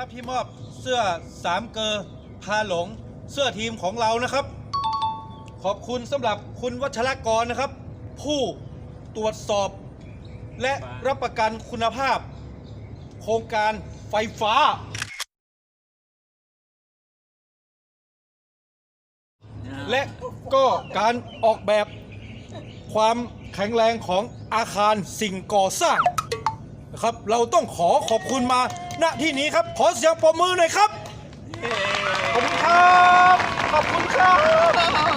นะครับที่มอบเสื้อสามเกอพาหลงเสื้อทีมของเรานะครับ ขอบคุณสำหรับคุณวัชรกรนะครับ ผู้ตรวจสอบ และรับประกันคุณภาพ โครงการไฟฟ้า และก็การออกแบบความแข็งแรงของอาคารสิ่งก่อสร้าง ครับ เราต้องขอขอบคุณมา ณที่นี้ครับ ขอเสียงปรบมือหน่อยครับ ขอบคุณครับ ขอบคุณครับ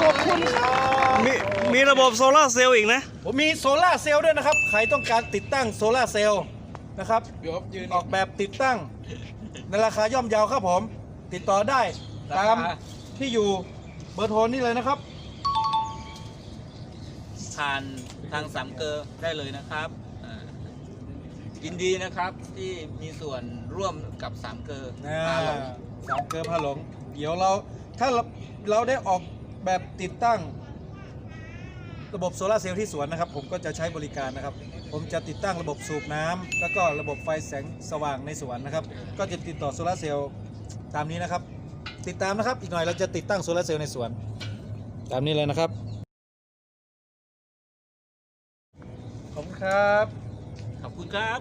ขอบคุณครับ มีมีระบบโซลาร์เซลล์อีกนะ ผมมีโซลาร์เซลล์ด้วยนะครับ ใครต้องการติดตั้งโซลาร์เซลล์นะครับออกแบบติดตั้ง ในราคาย่อมเยาครับผม ติดต่อได้ตามที่อยู่เบอร์โทรนี่เลยนะครับ ผ่านทางสามเกลอได้เลยนะครับอ่า ยินดีนะครับที่มีส่วนร่วมกับสามเกลออ่าพาหลงสามเกลือพาหลง เดี๋ยวเราถ้าเราเราได้ออกแบบติดตั้ง ระบบโซลาร์เซลล์ที่สวนนะครับ ผมก็จะใช้บริการนะครับ ผมจะติดตั้งระบบสูบน้ำแล้วก็ระบบไฟแสงสว่างในสวนนะครับ ก็จะติดต่อโซลาร์เซลล์ตามนี้นะครับ ติดตามนะครับอีกหน่อยเราจะติดตั้งโซลาร์เซลล์ในสวน ตามนี้เลยนะครับ ขอบคุณครับขอบ คุณครับ